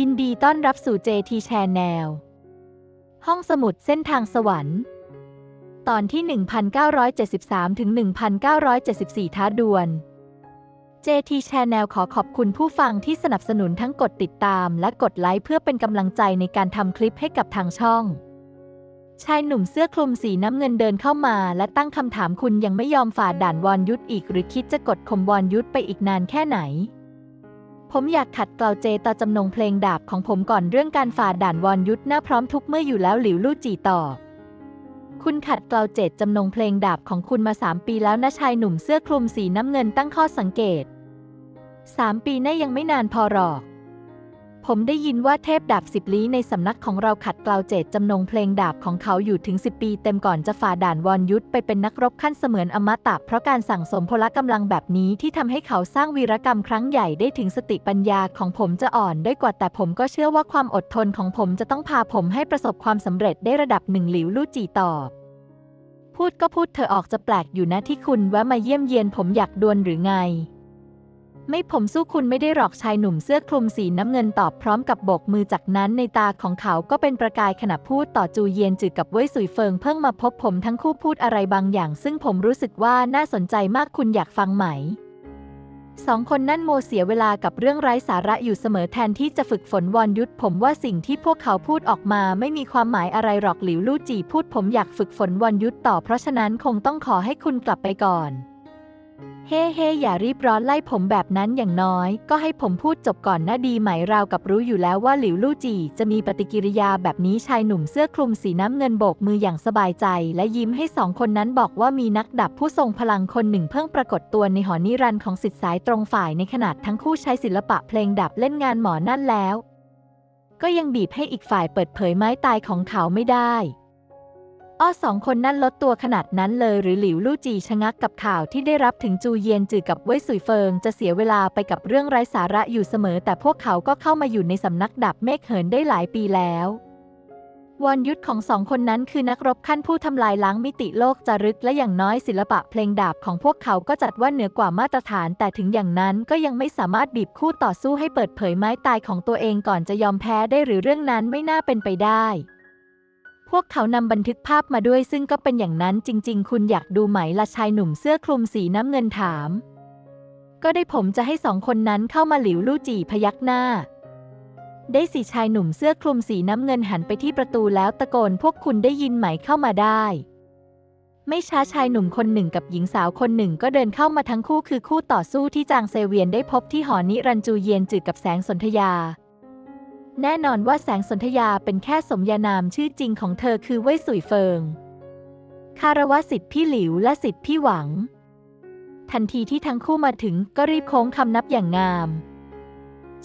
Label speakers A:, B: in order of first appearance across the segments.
A: ยินดีต้อนรับสู่ JT Channel ห้องสมุดเส้นทางสวรรค์ ตอนที่ 1973 ถึง 1974 ท้าดวน JT Channel ขอขอบคุณผู้ฟังที่สนับสนุนทั้งกดติดตามและกดไลค์เพื่อเป็นกำลังใจในการทำคลิปให้กับทางช่อง ชายหนุ่มเสื้อคลุมสีน้ำเงินเดินเข้ามาและตั้งคำถามคุณยังไม่ยอมฝ่าด่านวรยุทธอีก หรือคิดจะกดข่มวรยุทธไปอีกนานแค่ไหน ผมอยากขัดเกลาเจตจำนงเพลงดาบของผมก่อนเรื่องการฝ่าด่านวอนยุทธหน้าพร้อมทุกเมื่ออยู่แล้วหลิวลู่จีตอบคุณขัดเกลาเจตจำนงเพลงดาบของคุณมาสามปีแล้วนะชายหนุ่มเสื้อคลุมสีน้ำเงินตั้งข้อสังเกตสามปีน่ายังไม่นานพอหรอก ผมได้ยินว่าเทพดาบสิบลี้ในสำนักของเราขัดเกลาเจตจำนงเพลงดาบของเขาอยู่ถึง 10 ปีเต็มก่อนจะฝ่าด่านวรยุทธไปเป็นนักรบขั้นเสมือนอมตะเพราะการสั่งสมพละกำลังแบบนี้ที่ทำให้เขาสร้างวีรกรรมครั้งใหญ่ได้ถึงสติปัญญาของผมจะอ่อนได้กว่าแต่ผมก็เชื่อว่าความอดทนของผมจะต้องพาผมให้ประสบความสำเร็จได้ระดับหนึ่งหลิวลู่จีตอบพูดก็พูดเธอออกจะแปลกอยู่นะที่คุณแวะมาเยี่ยมเยียนผมอยากดวลหรือไง ไม่ผมสู้คุณไม่ได้หรอกชายหนุ่มเสื้อคลุมสีน้ำเงินตอบพร้อมกับโบกมือจากนั้นในตาของเขาก็เป็นประกายขณะพูดต่อจูเยียนจือกับเว่ยสุยเฟิงเพิ่งมาพบผมทั้งคู่พูดอะไรบางอย่าง ซึ่งผมรู้สึกว่าน่าสนใจมากคุณอยากฟังไหมสองคนนั่นโมเสียเวลากับเรื่องไร้สาระอยู่เสมอแทนที่จะฝึกฝนวรยุทธผมว่าสิ่งที่พวกเขาพูดออกมาไม่มีความหมายอะไรหรอกหลิวลู่จีพูดผมอยากฝึกฝนวรยุทธต่อเพราะฉะนั้นคงต้องขอให้คุณกลับไปก่อน เฮ้เฮอย่ารีบร้อนไล่ผมแบบนั้นอย่างน้อย ก็ให้ผมพูดจบก่อนนะดีไหมราวกับรู้อยู่แล้วว่าหลิวลู่จีจะมีปฏิกิริยาแบบนี้ชายหนุ่มเสื้อคลุมสีน้ำเงินโบกมืออย่างสบายใจ และยิ้มให้สองคนนั้นบอกว่ามีนักดับผู้ทรงพลังคนหนึ่งเพิ่งปรากฏตัวในหอนิรันดร์ของสิทธิสายตรงฝ่ายในขนาดทั้งคู่ใช้ศิลปะเพลงดับเล่นงานหมอนั่นแล้ว ก็ยังบีบให้อีกฝ่ายเปิดเผยไม้ตายของเขาไม่ได้ อ้อสองคนนั้นลดตัวขนาดนั้นเลยหรือหลิวลู่จีชะงักกับข่าวที่ได้รับถึงจูเยียนจือกับเว่ยสุยเฟิง จะเสียเวลาไปกับเรื่องไร้สาระอยู่เสมอ แต่พวกเขาก็เข้ามาอยู่ในสำนักดับเมฆเหินได้หลายปีแล้ววรยุทธของสองคนนั้นคือนักรบขั้นผู้ทำลายล้างมิติโลกจารึกและอย่างน้อยศิลปะเพลงดาบของพวกเขาก็จัดว่าเหนือกว่ามาตรฐาน แต่ถึงอย่างนั้นก็ยังไม่สามารถบีบคู่ต่อสู้ให้เปิดเผยไม้ตายของตัวเองก่อนจะยอมแพ้ได้หรือเรื่องนั้นไม่น่าเป็นไปได้ วกเขานำบันทึกภาพมาด้วยซึ่งก็เป็นอย่างนั้นจริง ๆ คุณอยากดูไหมละชายหนุ่มเสื้อคลุมสีน้ำเงินถาม ก็ได้ผมจะให้สองคนนั้นเข้ามาหลิวลู่จีพยักหน้า ได้สีชายหนุ่มเสื้อคลุมสีน้ำเงินหันไปที่ประตูแล้วตะโกนพวกคุณได้ยินไหมเข้ามาได้ ไม่ช้าชายหนุ่มคนหนึ่งกับหญิงสาวคนหนึ่งก็เดินเข้ามาทั้งคู่คือคู่ต่อสู้ที่จางเซเวียนได้พบที่หอนิรันจูเยียนจืดกับแสงสนธยา แน่นอนว่าแสงสนธยาเป็นแค่สมญานามชื่อจริงของเธอคือเว่ยสุยเฟิง คารวะสิทธิ์พี่หลิวและสิทธิ์พี่หวัง ทันทีที่ทั้งคู่มาถึงก็รีบโค้งคำนับอย่างงาม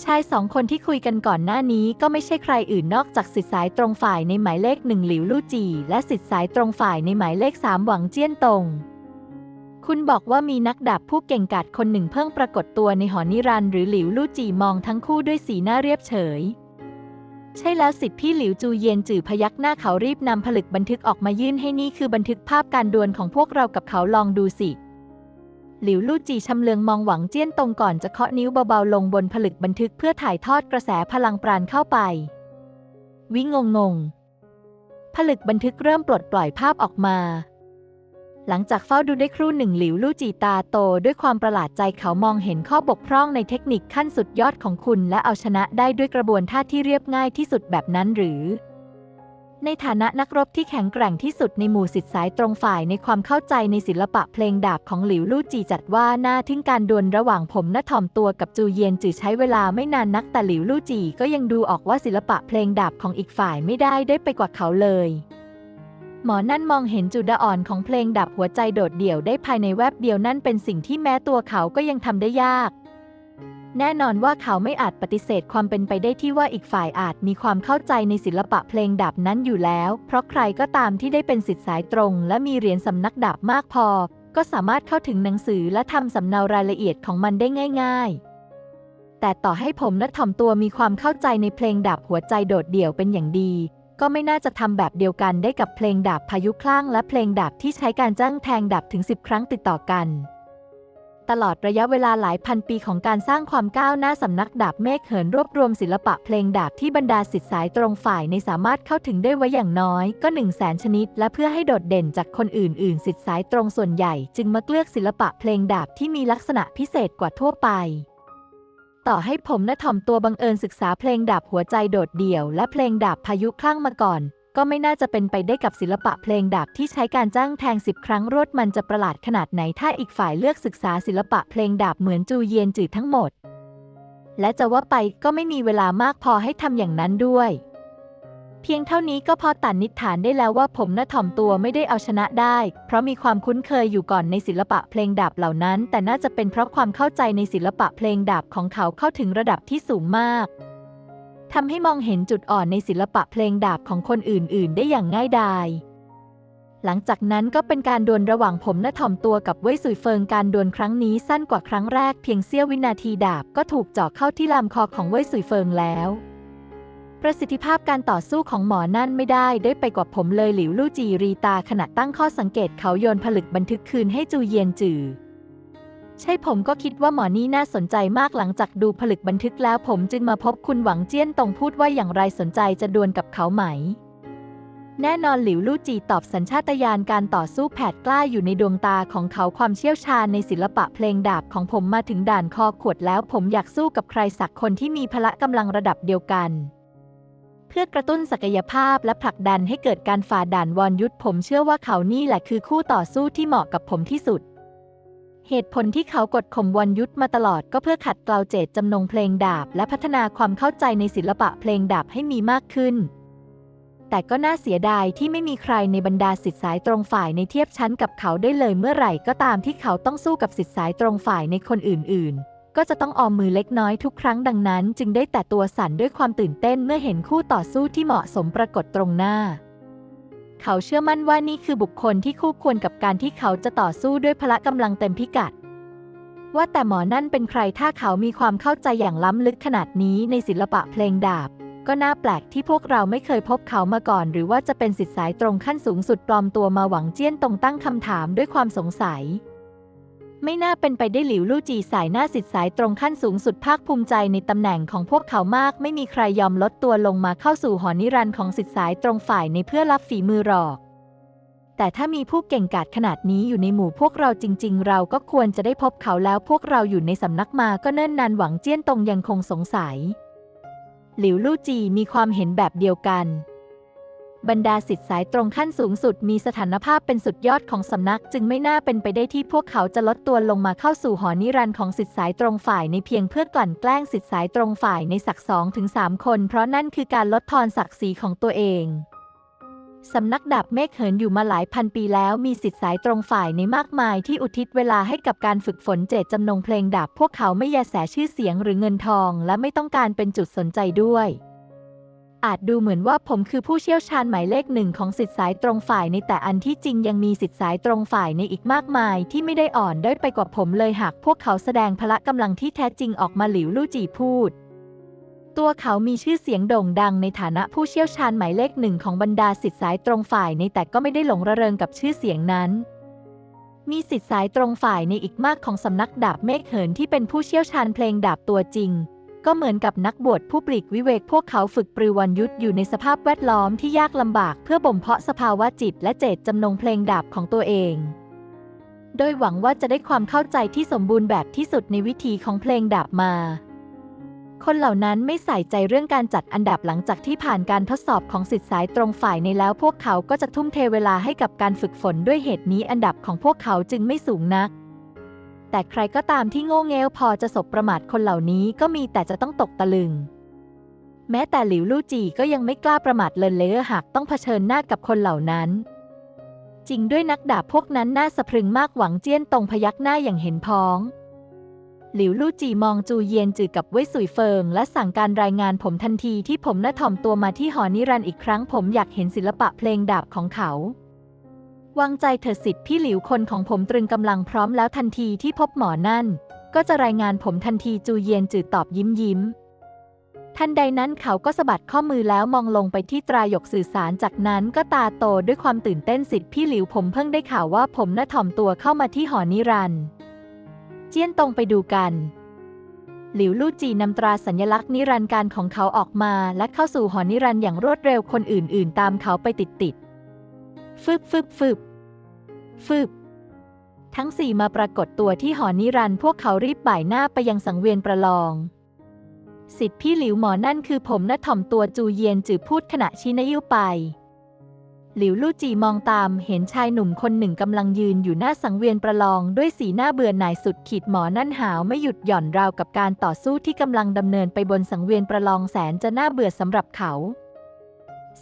A: ชายสองคนที่คุยกันก่อนหน้านี้ก็ไม่ใช่ใครอื่นนอกจากสิทธิสายตรงฝ่ายในหมายเลขหนึ่งหลิวลู่จี และสิทธิสายตรงฝ่ายในหมายเลขสามหวังเจี้ยนตงคุณบอกว่ามีนักดาบผู้เก่งกาจคนหนึ่งเพิ่งปรากฏตัวในหอนิรันหรือหลิวลู่จีมองทั้งคู่ด้วยสีหน้าเรียบเฉย ใช่แล้วสิทธิพี่หลิวจูเยียนจือพยักหน้าเขารีบนำผลึกบันทึกออกมายื่นให้นี่คือบันทึกภาพการดวลของพวกเรากับเขาลองดูสิ หลิวลู่จีชำเลืองมองหวังเจี้ยนตรงก่อนจะเคาะนิ้วเบาๆลงบนผลึกบันทึกเพื่อถ่ายทอดกระแสพลังปราณเข้าไป วิงงงๆผลึกบันทึกเริ่มปลดปล่อยภาพออกมา หลังจากเฝ้าดูได้ครู่หนึ่งหลิวลู่จีตาโตด้วยความประหลาดใจเขามองเห็นข้อบกพร่องในเทคนิคขั้นสุดยอดของคุณ และเอาชนะได้ด้วยกระบวนท่าที่เรียบง่ายที่สุดแบบนั้นหรือ ในฐานะนักรบที่แข็งแกร่งที่สุดในหมู่สิทธิสายตรงฝ่ายในความเข้าใจในศิลปะเพลงดาบของหลิวลู่จีจัดว่าน่าทึ่งการดวลระหว่างผมและถ่อมตัวกับจูเยียนจือใช้เวลาไม่นานนักแต่หลิวลู่จีก็ยังดูออกว่าศิลปะเพลงดาบของอีกฝ่ายไม่ได้ได้ไปกว่าเขาเลย หมอนั่นมองเห็นจุดอ่อนของเพลงดับหัวใจโดดเดี่ยวได้ภายในแวบเดียวนั่นเป็นสิ่งที่แม้ตัวเขาก็ยังทำได้ยาก แน่นอนว่าเขาไม่อาจปฏิเสธความเป็นไปได้ที่ว่าอีกฝ่ายอาจมีความเข้าใจในศิลปะเพลงดับนั้นอยู่แล้ว เพราะใครก็ตามที่ได้เป็นสิทธิสายตรง และมีเหรียญสำนักดับมากพอ ก็สามารถเข้าถึงหนังสือและทำสำเนารายละเอียดของมันได้ง่าย ๆแต่ต่อให้ผมและถ่อมตัวมีความเข้าใจในเพลงดับหัวใจโดดเดี่ยวเป็นอย่างดี ก็ไม่น่าจะทำแบบเดียวกันได้กับเพลงดาบพายุคลั่งและเพลงดาบที่ใช้การจ้างแทงดาบถึง 10 ครั้งติดต่อกัน ตลอดระยะเวลาหลายพันปีของการสร้างความก้าวหน้าสำนักดาบเมฆเหินรวบรวมศิลปะเพลงดาบที่บรรดาศิษย์สายตรงฝ่ายในสามารถเข้าถึงได้ไว้อย่างน้อยก็ 1 0 0 0 0แสนชนิด และเพื่อให้โดดเด่นจากคนอื่น ๆ ศิษย์สายตรงส่วนใหญ่ จึงมักเลือกศิลปะเพลงดาบที่มีลักษณะพิเศษกว่าทั่วไป ต่อให้ผมนะถ่อมตัวบังเอิญศึกษาเพลงดาบหัวใจโดดเดี่ยว และเพลงดาบพายุคลั่งมาก่อน ก็ไม่น่าจะเป็นไปได้กับศิลปะเพลงดาบที่ใช้การจ้างแทงสิบครั้งรวดมันจะประหลาดขนาดไหนถ้าอีกฝ่ายเลือกศึกษาศิลปะเพลงดาบเหมือนจูเยียนจืดทั้งหมด และจะว่าไปก็ไม่มีเวลามากพอให้ทำอย่างนั้นด้วย เพียงเท่านี้ก็พอตันนิฐานได้แล้วว่าผมน่ะถ่อมตัวไม่ได้เอาชนะได้ เพราะมีความคุ้นเคยอยู่ก่อนในศิลปะเพลงดาบเหล่านั้น แต่น่าจะเป็นเพราะความเข้าใจในศิลปะเพลงดาบของเขาเข้าถึงระดับที่สูงมากทำให้มองเห็นจุดอ่อนในศิลปะเพลงดาบของคนอื่น ๆ ได้อย่างง่ายดายหลังจากนั้นก็เป็นการดวลระหว่างผมและถ่อมตัวกับเว่ยสุยเฟิงการดวลครั้งนี้สั้นกว่าครั้งแรกเพียงเสี้ยววินาทีดาบก็ถูกเจาะเข้าที่ลำคอของเว่ยสุยเฟิงแล้ว ประสิทธิภาพการต่อสู้ของหมอนั่นไม่ได้ได้ไปกว่าผมเลยหลิวลู่จีรีตาขณะตั้งข้อสังเกตเขาโยนผลึกบันทึกคืนให้จูเยียนจือ ใช่ผมก็คิดว่าหมอนี่น่าสนใจมากหลังจากดูผลึกบันทึกแล้วผมจึงมาพบคุณหวังเจี้ยนตรงพูดว่าอย่างไรสนใจจะดวลกับเขาไหม แน่นอนหลิวลู่จีตอบสัญชาตญาณการต่อสู้แผดกล้าอยู่ในดวงตาของเขาความเชี่ยวชาญในศิลปะเพลงดาบของผมมาถึงด่านคอขวดแล้วผมอยากสู้กับใครสักคนที่มีพละกำลังระดับเดียวกัน พื่อกระตุ้นศักยภาพและผลักดันให้เกิดการฝ่าด่านวอนยุทธผมเชื่อว่าเขานี่แหละคือคู่ต่อสู้ที่เหมาะกับผมที่สุด เหตุผลที่เขากดข่มวอนยุทธมาตลอดก็เพื่อขัดเกลาเจตจำนงเพลงดาบ และพัฒนาความเข้าใจในศิลปะเพลงดาบให้มีมากขึ้น แต่ก็น่าเสียดายที่ไม่มีใครในบรรดาสิทธิสายตรงฝ่ายในเทียบชั้นกับเขาได้เลยเมื่อไหร่ก็ตามที่เขาต้องสู้กับสิทธิสายตรงฝ่ายในคนอื่น ๆ ก็จะต้องออมมือเล็กน้อยทุกครั้งดังนั้น จึงได้แต่ตัวสั่นด้วยความตื่นเต้นเมื่อเห็นคู่ต่อสู้ที่เหมาะสมปรากฏตรงหน้า เขาเชื่อมั่นว่านี่คือบุคคลที่คู่ควรกับการที่เขาจะต่อสู้ด้วยพละกำลังเต็มพิกัด ว่าแต่หมอนั่นเป็นใครถ้าเขามีความเข้าใจอย่างล้ำลึกขนาดนี้ในศิลปะเพลงดาบ ก็น่าแปลกที่พวกเราไม่เคยพบเขามาก่อน หรือว่าจะเป็นสิทธิสายตรงขั้นสูงสุดปลอมตัวมาหวังเจี้ยนตรงตั้งคำถามด้วยความสงสัย ไม่น่าเป็นไปได้หลิวลู่จีสายหน้าสิทธิสายตรงขั้นสูงสุดภาคภูมิใจในตำแหน่งของพวกเขามาก ไม่มีใครยอมลดตัวลงมาเข้าสู่หอนิรันดร์ของสิทธิสายตรงฝ่ายในเพื่อรับฝีมือหรอก แต่ถ้ามีผู้เก่งกาจขนาดนี้อยู่ในหมู่พวกเราจริง ๆ เราก็ควรจะได้พบเขาแล้วพวกเราอยู่ในสำนักมาก็เนิ่นนานหวังเจี้ยนตรงยังคงสงสัย หลิวลู่จีมีความเห็นแบบเดียวกัน บรรดาสิทธิสายตรงขั้นสูงสุดมีสถานภาพเป็นสุดยอดของสำนัก จึงไม่น่าเป็นไปได้ที่พวกเขาจะลดตัวลงมาเข้าสู่หอนิรันดร์ของสิทธิสายตรงฝ่ายในเพียงเพื่อกลั่นแกล้งสิทธิสายตรงฝ่ายในศักสองถึงสามคน เพราะนั่นคือการลดทอนศักดิ์ศรีของตัวเองสำนักดาบเมฆเหินอยู่มาหลายพันปีแล้วมีสิทธิสายตรงฝ่ายในมากมายที่อุทิศเวลาให้กับการฝึกฝนเจตจำนงเพลงดาบพวกเขาไม่แยแสชื่อเสียงหรือเงินทอง และไม่ต้องการเป็นจุดสนใจด้วย อาจดูเหมือนว่าผมคือผู้เชี่ยวชาญหมายเลขหนึ่งของสิทธิสายตรงฝ่ายในแต่อันที่จริงยังมีสิทธิสายตรงฝ่ายในอีกมากมาย ที่ไม่ได้อ่อนด้อยไปกว่าผมเลยหากพวกเขาแสดงพละกำลังที่แท้จริงออกมาหลิวลู่จีพูด ตัวเขามีชื่อเสียงโด่งดังในฐานะผู้เชี่ยวชาญหมายเลขหนึ่งของบรรดาสิทธิสายตรงฝ่ายในแต่ก็ไม่ได้หลงระเริงกับชื่อเสียงนั้นมีสิทธิสายตรงฝ่ายในอีกมากของสำนักดาบเมฆเหินที่เป็นผู้เชี่ยวชาญเพลงดาบตัวจริง ก็เหมือนกับนักบวชผู้ปลีกวิเวกพวกเขาฝึกปรือวันยุทธอยู่ในสภาพแวดล้อมที่ยากลำบากเพื่อบ่มเพาะสภาวะจิตและเจตจำนงเพลงดาบของตัวเอง โดยหวังว่าจะได้ความเข้าใจที่สมบูรณ์แบบที่สุดในวิธีของเพลงดาบมา คนเหล่านั้นไม่ใส่ใจเรื่องการจัดอันดับหลังจากที่ผ่านการทดสอบของสิทธิสายตรงฝ่ายในแล้วพวกเขาก็จะทุ่มเทเวลาให้กับการฝึกฝนด้วยเหตุนี้อันดับของพวกเขาจึงไม่สูงนัก แต่ใครก็ตามที่โง่เง่พอจะสบประมาทคนเหล่านี้ก็มีแต่จะต้องตกตะลึง แม้แต่หลิวลู่จีก็ยังไม่กล้าประมาทเลินเล่อหากต้องเผชิญหน้ากับคนเหล่านั้น จริงด้วยนักดาบพวกนั้นน่าสะพรึงมากหวังเจี้ยนตรงพยักหน้าอย่างเห็นพ้อง หลิวลู่จีมองจูเยียนจือกับเว่ยสุยเฟิง และสั่งการรายงานผมทันทีที่ผมน่าถ่อมตัวมาที่หอนิรันดร์อีกครั้งผมอยากเห็นศิลปะเพลงดาบของเขา วางใจเถิดสิทธิ์พี่หลิวคนของผมตรึงกำลังพร้อมแล้วทันทีที่พบหมอนั่น ก็จะรายงานผมทันทีจูเยียนจือตอบยิ้มยิ้ม ทันใดนั้นเขาก็สะบัดข้อมือแล้วมองลงไปที่ตราหยกสื่อสารจากนั้นก็ตาโตด้วยความตื่นเต้นสิทธิ์พี่หลิวผมเพิ่งได้ข่าวว่าผมน่าถ่อมตัวเข้ามาที่หอนิรันเจี้ยนตรงไปดูกันหลิวลู่จีนำตราสัญลักษณ์นิรันดร์การของเขาออกมา และเข้าสู่หอนิรันดร์อย่างรวดเร็วคนอื่น ๆ ตามเขาไปติด ๆ ฟึบฟึบฟึบฟึบทั้งสี่มาปรากฏตัวที่หอนิรันพวกเขารีบบ่ายหน้าไปยังสังเวียนประลอง สิทธิพี่หลิวหมอนั่นคือผมนะถ่อมตัวจูเยียนจือพูดขณะชี้นิ้วไป หลิวลู่จีมองตามเห็นชายหนุ่มคนหนึ่งกำลังยืนอยู่หน้าสังเวียนประลองด้วยสีหน้าเบื่อหน่ายสุดขีดหมอนั่นหาวไม่หยุดหย่อนราวกับการต่อสู้ที่กำลังดำเนินไปบนสังเวียนประลองแสนจะน่าเบื่อสำหรับเขา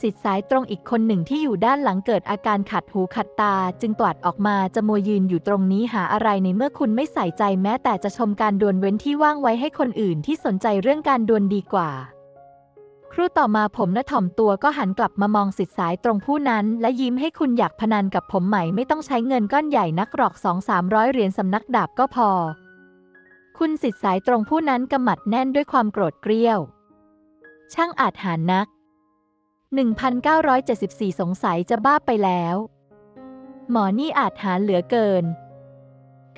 A: สิทธิ์สายตรงอีกคนหนึ่งที่อยู่ด้านหลังเกิดอาการขัดหูขัดตา จึงตวัดออกมาจะมัวยืนอยู่ตรงนี้หาอะไรในเมื่อคุณไม่ใส่ใจแม้แต่จะชมการดวลเว้นที่ว่างไว้ให้คนอื่นที่สนใจเรื่องการดวลดีกว่า ครู่ต่อมาผมนะถ่อมตัวก็หันกลับมามองสิทธิ์สายตรงผู้นั้น และยิ้มให้คุณอยากพนันกับผมใหม่ไม่ต้องใช้เงินก้อนใหญ่นักหรอกสองสามร้อยเหรียญสำนักดาบก็พอ คุณสิทธิ์สายตรงผู้นั้นกำมัดแน่นด้วยความโกรธเกรี้ยว ช่างอาจหารนัก 1974 สงสัยจะบ้าไปแล้ว หมอนี่อาจหาเหลือเกิน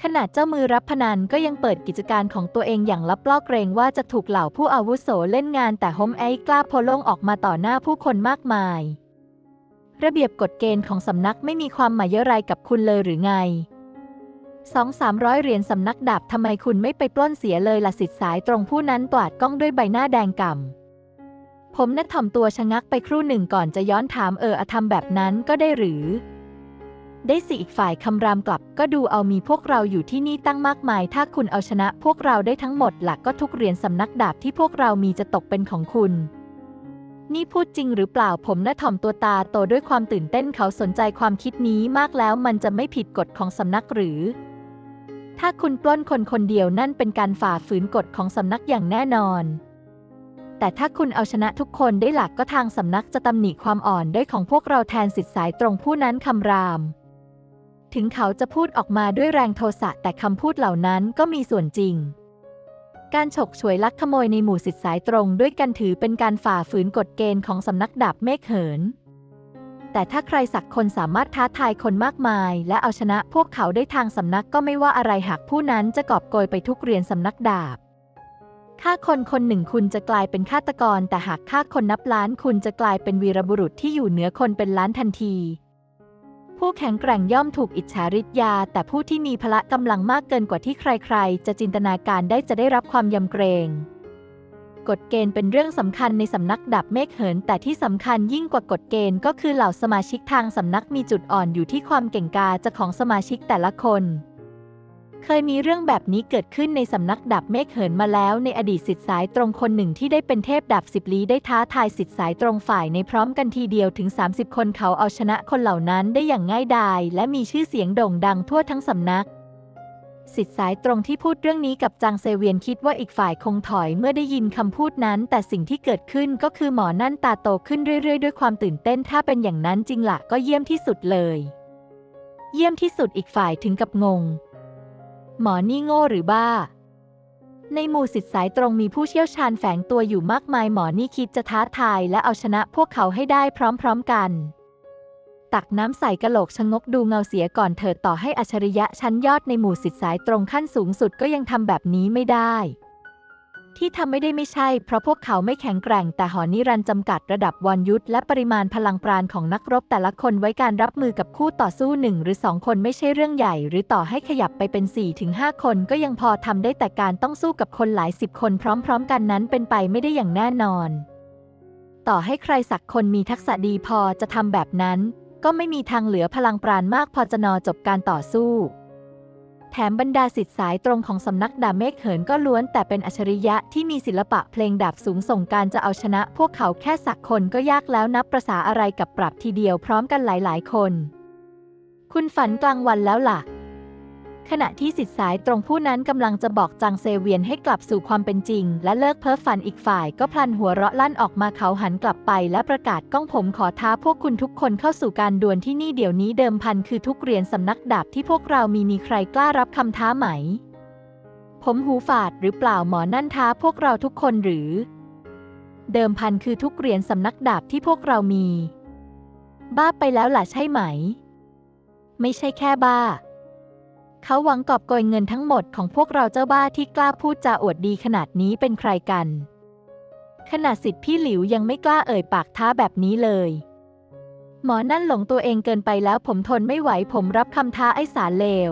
A: ขนาดเจ้ามือรับพนันก็ยังเปิดกิจการของตัวเองอย่างลับล่อเกรงว่าจะถูกเหล่าผู้อาวุโสเล่นงานแต่โฮมไอกล้าโพลงออกมาต่อหน้าผู้คนมากมาย ระเบียบกฎเกณฑ์ของสำนักไม่มีความหมายอะไรกับคุณเลยหรือไงสองสามร้อยเหรียญสำนักดาบทำไมคุณไม่ไปปล้นเสียเลยล่ะสิทธิสายตรงผู้นั้นตวาดกล้องด้วยใบหน้าแดงก่ำ ผมนัดถ่อมตัวชะงักไปครู่หนึ่งก่อนจะย้อนถามเอออธรรมแบบนั้นก็ได้หรือ ได้สิอีกฝ่ายคำรามกลับ ก็ดูเอามีพวกเราอยู่ที่นี่ตั้งมากมาย ถ้าคุณเอาชนะพวกเราได้ทั้งหมดหลักก็ทุกเหรียญสำนักดาบที่พวกเรามีจะตกเป็นของคุณ นี่พูดจริงหรือเปล่าผมน่ะถ่อมตัวตาโตด้วยความตื่นเต้นเขาสนใจความคิดนี้มากแล้วมันจะไม่ผิดกฎของสำนักหรือ ถ้าคุณปล้นคนคนเดียวนั่นเป็นการฝ่าฝืนกฎของสำนักอย่างแน่นอน แต่ถ้าคุณเอาชนะทุกคนได้หลักก็ทางสำนักจะตำหนิความอ่อนด้อยของพวกเราแทนสิทธิสายตรงผู้นั้นคำราม ถึงเขาจะพูดออกมาด้วยแรงโทสะแต่คำพูดเหล่านั้นก็มีส่วนจริง การฉกฉวยลักขโมยในหมู่สิทธิสายตรงด้วยกันถือเป็นการฝ่าฝืนกฎเกณฑ์ของสำนักดาบเมฆเหินแต่ถ้าใครสักคนสามารถท้าทายคนมากมาย และเอาชนะพวกเขาได้ทางสำนักก็ไม่ว่าอะไรหากผู้นั้นจะกอบโกยไปทุกเรียนสำนักดาบ ฆ่าคนคนหนึ่งคุณจะกลายเป็นฆาตกร แต่หากฆ่าคนนับล้านคุณจะกลายเป็นวีรบุรุษที่อยู่เหนือคนเป็นล้านทันที ผู้แข็งแกร่งย่อมถูกอิจฉาริษยา แต่ผู้ที่มีพละกำลังมากเกินกว่าที่ใครๆ จะจินตนาการได้จะได้รับความยำเกรงกฎเกณฑ์เป็นเรื่องสำคัญในสำนักดับเมฆเหิน แต่ที่สำคัญยิ่งกว่ากฎเกณฑ์ก็คือเหล่าสมาชิกทางสำนักมีจุดอ่อนอยู่ที่ความเก่งกาจของสมาชิกแต่ละคน เคยมีเรื่องแบบนี้เกิดขึ้นในสำนักดับเมฆเหินมาแล้วในอดีตสิทธิสายตรงคนหนึ่งที่ได้เป็นเทพดับสิบลี้ได้ท้าทายสิทธิสายตรงฝ่ายในพร้อมกันทีเดียวถึง 30 คนเขาเอาชนะคนเหล่านั้นได้อย่างง่ายดาย และมีชื่อเสียงโด่งดังทั่วทั้งสำนัก สิทธิสายตรงที่พูดเรื่องนี้กับจางเซเวียนคิดว่าอีกฝ่ายคงถอยเมื่อได้ยินคำพูดนั้น แต่สิ่งที่เกิดขึ้นก็คือหมอนั่นตาโตขึ้นเรื่อยๆ ด้วยความตื่นเต้นถ้าเป็นอย่างนั้นจริงละก็เยี่ยมที่สุดเลย เยี่ยมที่สุดอีกฝ่ายถึงกับงง หมอนี่โง่หรือบ้า ในหมู่สิทธิสายตรงมีผู้เชี่ยวชาญแฝงตัวอยู่มากมายหมอนี่คิดจะท้าทายและเอาชนะพวกเขาให้ได้พร้อมๆกัน ตักน้ำใส่กะโหลกชะงกดูเงาเสียก่อนเถิดต่อให้อัจฉริยะชั้นยอดในหมู่สิทธิสายตรงขั้นสูงสุดก็ยังทำแบบนี้ไม่ได้ ที่ทำไม่ได้ไม่ใช่ เพราะพวกเขาไม่แข็งแกร่งแต่หอนิรันจำกัดระดับวันยุทธและปริมาณพลังปราณของนักรบแต่ละคนไว้การรับมือกับคู่ต่อสู้หนึ่งหรือสองคนไม่ใช่เรื่องใหญ่ หรือต่อให้ขยับไปเป็น4ถึง5คนก็ยังพอทำได้แต่การต้องสู้กับคนหลายสิบคนพร้อม ๆ กันนั้นเป็นไปไม่ได้อย่างแน่นอน ต่อให้ใครสักคนมีทักษะดีพอจะทำแบบนั้น ก็ไม่มีทางเหลือพลังปราณมากพอจะนอจบการต่อสู้ แถมบรรดาสิทธิสายตรงของสำนักดาบเมฆเหินก็ล้วนแต่เป็นอัจฉริยะที่มีศิลปะเพลงดาบสูงส่งการจะเอาชนะ พวกเขาแค่สักคนก็ยากแล้วนับประษาอะไรกับปรับทีเดียวพร้อมกันหลายๆ คน คุณฝันกลางวันแล้วล่ะ ขณะที่สิทธิสายตรงผู้นั้นกำลังจะบอกจางเซเวียนให้กลับสู่ความเป็นจริง และเลิกเพ้อฝันอีกฝ่ายก็พลันหัวเราะลั่นออกมาเขาหันกลับไปและประกาศก้องผมขอท้าพวกคุณทุกคนเข้าสู่การดวลที่นี่เดี๋ยวนี้เดิมพันคือทุกเหรียญสำนักดาบที่พวกเรามีมีใครกล้ารับคำท้าไหม ผมหูฝาดหรือเปล่าหมอนั่นท้าพวกเราทุกคนหรือ เดิมพันคือทุกเหรียญสำนักดาบที่พวกเรามี บ้าไปแล้วล่ะใช่ไหม ไม่ใช่แค่บ้า เขาหวังกอบโกยเงินทั้งหมดของพวกเราเจ้าบ้าที่กล้าพูดจาอวดดีขนาดนี้เป็นใครกัน ขนาดสิทธิ์พี่หลิวยังไม่กล้าเอ่ยปากท้าแบบนี้เลย หมอนั่นหลงตัวเองเกินไปแล้วผมทนไม่ไหวผมรับคำท้าไอ้สารเลว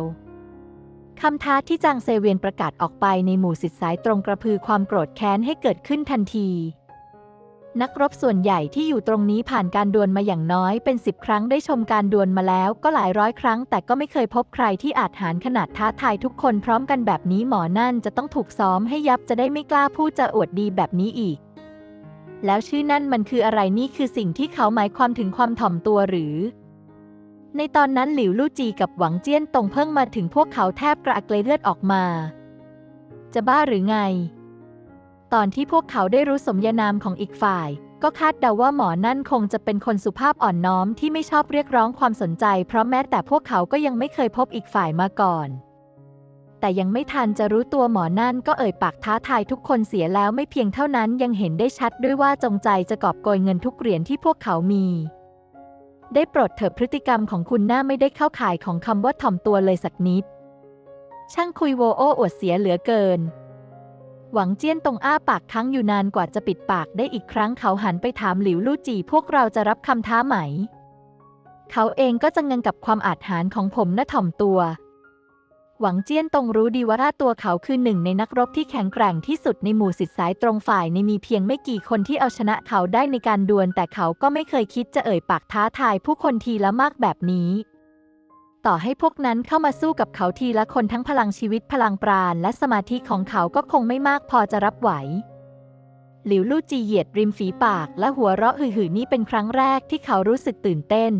A: คำท้าที่จางเซเวียนประกาศออกไปในหมู่สิทธิสายตรงกระพือความโกรธแค้นให้เกิดขึ้นทันที นักรบส่วนใหญ่ที่อยู่ตรงนี้ผ่านการดวลมาอย่างน้อยเป็นสิบครั้งได้ชมการดวลมาแล้วก็หลายร้อยครั้ง แต่ก็ไม่เคยพบใครที่อาจหารขนาดท้าทายทุกคนพร้อมกันแบบนี้หมอนั่นจะต้องถูกซ้อมให้ยับจะได้ไม่กล้าพูดจะอวดดีแบบนี้อีก แล้วชื่อนั่นมันคืออะไรนี่คือสิ่งที่เขาหมายความถึงความถ่อมตัวหรือ ในตอนนั้นหลิวลู่จีกับหวังเจี้ยนตงเพิ่งมาถึงพวกเขาแทบกระอักเลยเลือดออกมา จะบ้าหรือไง ตอนที่พวกเขาได้รู้สมญานามของอีกฝ่าย ก็คาดเดาว่าหมอนั่นคงจะเป็นคนสุภาพอ่อนน้อมที่ไม่ชอบเรียกร้องความสนใจ เพราะแม้แต่พวกเขาก็ยังไม่เคยพบอีกฝ่ายมาก่อน แต่ยังไม่ทันจะรู้ตัวหมอนั่นก็เอ่ยปากท้าทายทุกคนเสียแล้วไม่เพียงเท่านั้นยังเห็นได้ชัดด้วยว่าจงใจจะกอบโกยเงินทุกเหรียญที่พวกเขามีได้โปรดเถิดพฤติกรรมของคุณหน้าไม่ได้เข้าข่ายของคำว่าถ่อมตัวเลยสักนิด ช่างคุยโวโอ้อวดเสียเหลือเกิน หวังเจี้ยนตรงอ้าปากค้างอยู่นานกว่าจะปิดปากได้อีกครั้งเขาหันไปถามหลิวลู่จีพวกเราจะรับคำท้าไหม เขาเองก็จะเงินกับความอาจหารของผมนะถ่อมตัว หวังเจี้ยนตรงรู้ดีว่าถ้าตัวเขาคือหนึ่งในนักรบที่แข็งแกร่งที่สุดในหมู่สิทธิสายตรงฝ่ายในมีเพียงไม่กี่คนที่เอาชนะเขาได้ในการดวลแต่เขาก็ไม่เคยคิดจะเอ่ยปากท้าทายผู้คนทีละมากแบบนี้ ต่อให้พวกนั้นเข้ามาสู้กับเขาทีละคนทั้งพลังชีวิตพลังปราณและสมาธิของเขาก็คงไม่มากพอจะรับไหว หลิวลู่จีเหยียดริมฝีปากและหัวเราะหื่ๆนี่เป็นครั้งแรกที่เขารู้สึกตื่นเต้น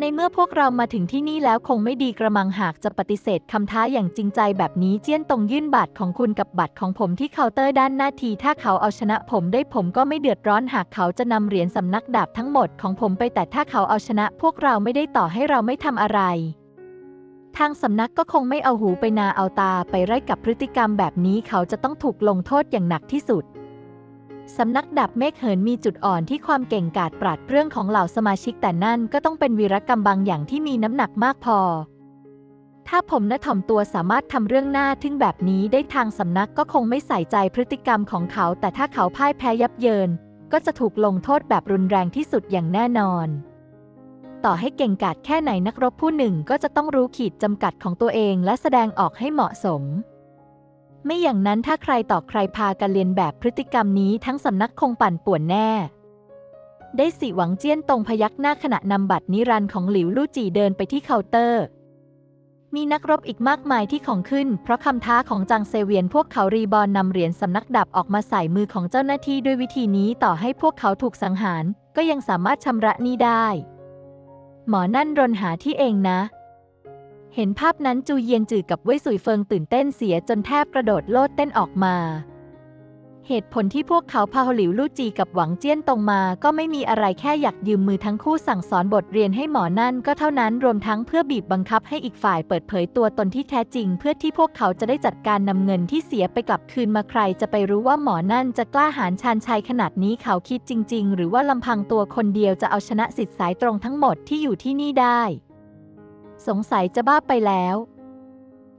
A: ในเมื่อพวกเรามาถึงที่นี่แล้วคงไม่ดีกระมังหากจะปฏิเสธคำท้าอย่างจริงใจแบบนี้เจี้ยนตรงยื่นบัตรของคุณกับบัตรของผมที่เคาน์เตอร์ด้านหน้าที ถ้าเขาเอาชนะผมได้ผมก็ไม่เดือดร้อนหากเขาจะนำเหรียญสำนักดาบทั้งหมดของผมไปแต่ถ้าเขาเอาชนะ พวกเราไม่ได้ต่อให้เราไม่ทำอะไร ทางสำนักก็คงไม่เอาหูไปนาเอาตาไปไร่กับพฤติกรรมแบบนี้เขาจะต้องถูกลงโทษอย่างหนักที่สุด สำนักดับเมฆเหินมีจุดอ่อนที่ความเก่งกาจปราดเรื่องของเหล่าสมาชิกแต่นั่นก็ต้องเป็นวีรกรรมบางอย่างที่มีน้ำหนักมากพอ ถ้าผมนะถ่อมตัวสามารถทำเรื่องหน้าทึ่งแบบนี้ได้ทางสำนักก็คงไม่ใส่ใจพฤติกรรมของเขา แต่ถ้าเขาพ่ายแพ้ยับเยิน ก็จะถูกลงโทษแบบรุนแรงที่สุดอย่างแน่นอน ต่อให้เก่งกาจแค่ไหนนักรบผู้หนึ่งก็จะต้องรู้ขีดจำกัดของตัวเองและแสดงออกให้เหมาะสม ไม่อย่างนั้นถ้าใครต่อใครพากันเรียนแบบพฤติกรรมนี้ทั้งสำนักคงปั่นป่วนแน่ ได้สิหวังเจี้ยนตรงพยักหน้าขณะนำบัตรนิรันดร์ของหลิวลู่จีเดินไปที่เคาน์เตอร์ มีนักรบอีกมากมายที่ของขึ้น เพราะคำท้าของจางเซเวียนพวกเขารีบอลนำเหรียญสำนักดับออกมาใส่มือของเจ้าหน้าที่ด้วยวิธีนี้ต่อให้พวกเขาถูกสังหาร ก็ยังสามารถชำระหนี้ได้ หมอนั่นรนหาที่เองนะ เห็นภาพนั้นจูเยียนจือกับเว่ยสุยเฟิงตื่นเต้นเสียจนแทบกระโดดโลดเต้นออกมา เหตุผลที่พวกเขาพาหลิวลู่จีกับหวังเจี้ยนตรงมา ก็ไม่มีอะไรแค่อยากยืมมือทั้งคู่สั่งสอนบทเรียนให้หมอนั่นก็เท่านั้นรวมทั้งเพื่อบีบบังคับให้อีกฝ่ายเปิดเผยตัวตนที่แท้จริง เพื่อที่พวกเขาจะได้จัดการนำเงินที่เสียไปกลับคืนมาใคร จะไปรู้ว่าหมอนั่นจะกล้าหาญชาญชัยขนาดนี้เขาคิดจริง ๆ หรือว่าลำพังตัวคนเดียวจะเอาชนะสิทธิ์สายตรงทั้งหมดที่อยู่ที่นี่ได้ สงสัยจะบ้าไปแล้ว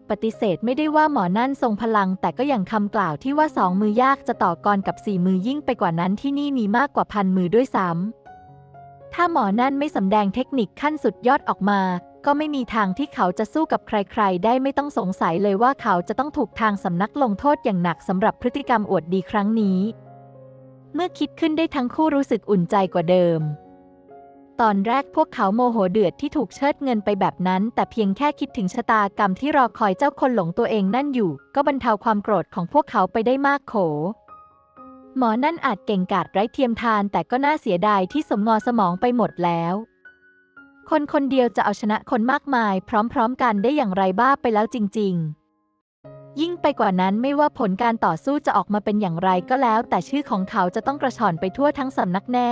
A: ปฏิเสธไม่ได้ว่าหมอนั่นทรงพลัง แต่ก็อย่างคำกล่าวที่ว่าสองมือยากจะต่อกรกับสี่มือยิ่งไปกว่านั้นที่นี่มีมากกว่าพันมือด้วยซ้ำถ้าหมอนั่นไม่สำแดงเทคนิคขั้นสุดยอดออกมา ก็ไม่มีทางที่เขาจะสู้กับใครๆ ได้ไม่ต้องสงสัยเลยว่าเขาจะต้องถูกทางสำนักลงโทษอย่างหนักสำหรับพฤติกรรมอวดดีครั้งนี้ เมื่อคิดขึ้นได้ทั้งคู่รู้สึกอุ่นใจกว่าเดิม ตอนแรกพวกเขาโมโหเดือดที่ถูกเชิดเงินไปแบบนั้น แต่เพียงแค่คิดถึงชะตากรรมที่รอคอยเจ้าคนหลงตัวเองนั่นอยู่ ก็บรรเทาความโกรธของพวกเขาไปได้มากโข หมอนั่นอาจเก่งกาจไร้เทียมทาน แต่ก็น่าเสียดายที่สมงอสมองไปหมดแล้ว คนคนเดียวจะเอาชนะคนมากมาย พร้อมๆ กันได้อย่างไรบ้าไปแล้วจริง ๆยิ่งไปกว่านั้นไม่ว่าผลการต่อสู้จะออกมาเป็นอย่างไรก็แล้ว แต่ชื่อของเขาจะต้องกระชอนไปทั่วทั้งสำนักแน่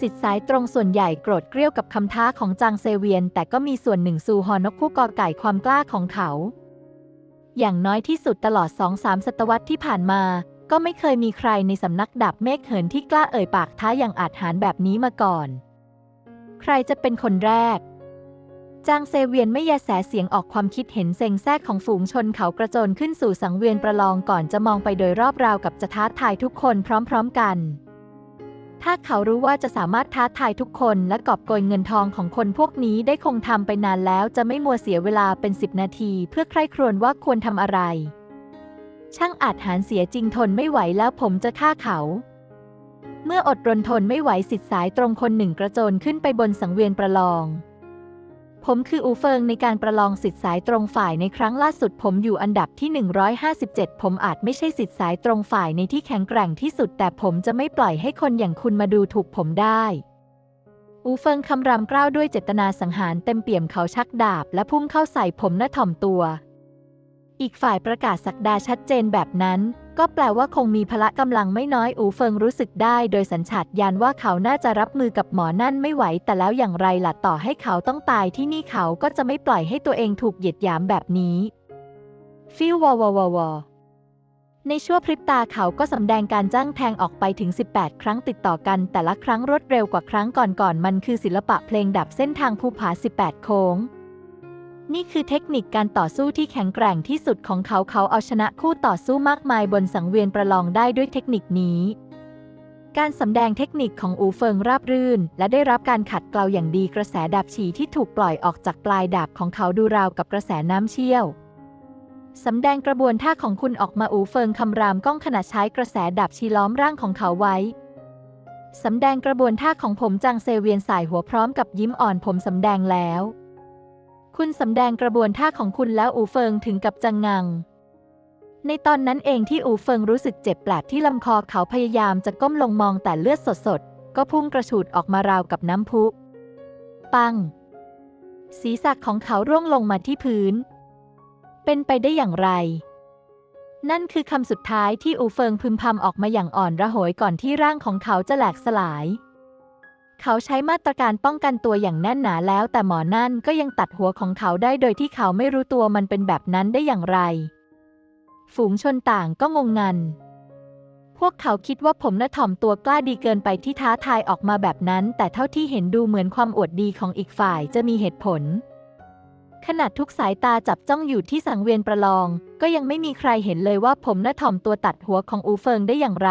A: สิทธิสายตรงส่วนใหญ่โกรธเกรี้ยวกับคำท้าของจางเซเวียน แต่ก็มีส่วนหนึ่งสู่ฮอนกคู่กอไก่ความกล้าของเขา อย่างน้อยที่สุดตลอดสองสามศตวรรษที่ผ่านมา ก็ไม่เคยมีใครในสำนักดับเมฆเหินที่กล้าเอ่ยปากท้าอย่างอาจหารแบบนี้มาก่อน ใครจะเป็นคนแรกจางเซเวียนไม่ยาแสเสียงออกความคิดเห็นเซ็งแซกของฝูงชนเขากระโจนขึ้นสู่สังเวียนประลองก่อนจะมองไปโดยรอบราวกับจะท้าทายทุกคนพร้อม ๆ กัน ถ้าเขารู้ว่าจะสามารถท้าทายทุกคนและกอบโกยเงินทองของคนพวกนี้ได้คงทำไปนานแล้วจะไม่มัวเสียเวลาเป็นสิบนาที เพื่อใคร่ครวญว่าควรทำอะไร ช่างอาจหารเสียจริงทนไม่ไหวแล้วผมจะฆ่าเขา เมื่ออดรนทนไม่ไหวสิทธิสายตรงคนหนึ่งกระโจนขึ้นไปบนสังเวียนประลอง ผมคืออูเฟิงในการประลองสิทธิ์สายตรงฝ่ายในครั้งล่าสุดผมอยู่อันดับที่ 157 ผมอาจไม่ใช่สิทธิ์สายตรงฝ่ายในที่แข็งแกร่งที่สุด แต่ผมจะไม่ปล่อยให้คนอย่างคุณมาดูถูกผมได้ อูเฟิงคำรามกล้าวด้วยเจตนาสังหารเต็มเปี่ยมเขาชักดาบ และพุ่งเข้าใส่ผมหน้าถ่อมตัว อีกฝ่ายประกาศสักดาชัดเจนแบบนั้น ก็แปลว่าคงมีพละกำลังไม่น้อยอูเฟิงรู้สึกได้ โดยสัญชาตญาณว่าเขาน่าจะรับมือกับหมอนั่นไม่ไหว แต่แล้วอย่างไรล่ะต่อให้เขาต้องตายที่นี่เขาก็จะไม่ปล่อยให้ตัวเองถูกเหยียดหยามแบบนี้ ฟิววอวอวอวอในชั่วพริบตาเขาก็สำแดงการจ้างแทงออกไปถึง 18 ครั้งติดต่อกัน แต่ละครั้งรวดเร็วกว่าครั้งก่อนๆมันคือศิลปะเพลงดับเส้นทางภูผา 18 โค้ง นี่คือเทคนิคการต่อสู้ที่แข็งแกร่งที่สุดของเขาเขาเอาชนะคู่ต่อสู้มากมายบนสังเวียนประลองได้ด้วยเทคนิคนี้ การสำแดงเทคนิคของอูเฟิงราบรื่น และได้รับการขัดเกลาอย่างดีกระแสดาบฉีที่ถูกปล่อยออกจากปลายดาบของเขาดูราวกับกระแสน้ำเชี่ยวสำแดงกระบวนท่าของคุณออกมาอูเฟิงคำรามก้องขณะใช้กระแสดาบชีล้อมร่างของเขาไว้สำแดงกระบวนท่าของผมจังเซเวียนสายหัวพร้อมกับยิ้มอ่อนผมสำแดงแล้ว คุณสำแดงกระบวนท่าของคุณแล้วอูเฟิงถึงกับจังงัง ในตอนนั้นเองที่อูเฟิงรู้สึกเจ็บแปลบที่ลำคอเขาพยายามจะก้มลงมองแต่เลือดสดๆ ก็พุ่งกระฉูดออกมาราวกับน้ำพุ ปัง ศีรษะของเขาร่วงลงมาที่พื้น เป็นไปได้อย่างไร นั่นคือคำสุดท้ายที่อูเฟิงพึมพำออกมาอย่างอ่อนระหยก่อนที่ร่างของเขาจะแหลกสลาย เขาใช้มาตรการป้องกันตัวอย่างแน่นหนาแล้ว แต่หมอนั่นก็ยังตัดหัวของเขาได้โดยที่เขาไม่รู้ตัวมันเป็นแบบนั้นได้อย่างไร ฝูงชนต่างก็งงงัน พวกเขาคิดว่าผมน่ะถ่อมตัวกล้าดีเกินไปที่ท้าทายออกมาแบบนั้น แต่เท่าที่เห็นดูเหมือนความอวดดีของอีกฝ่ายจะมีเหตุผล ขนาดทุกสายตาจับจ้องอยู่ที่สังเวียนประลอง ก็ยังไม่มีใครเห็นเลยว่าผมน่ะถ่อมตัวตัดหัวของอูเฟิงได้อย่างไร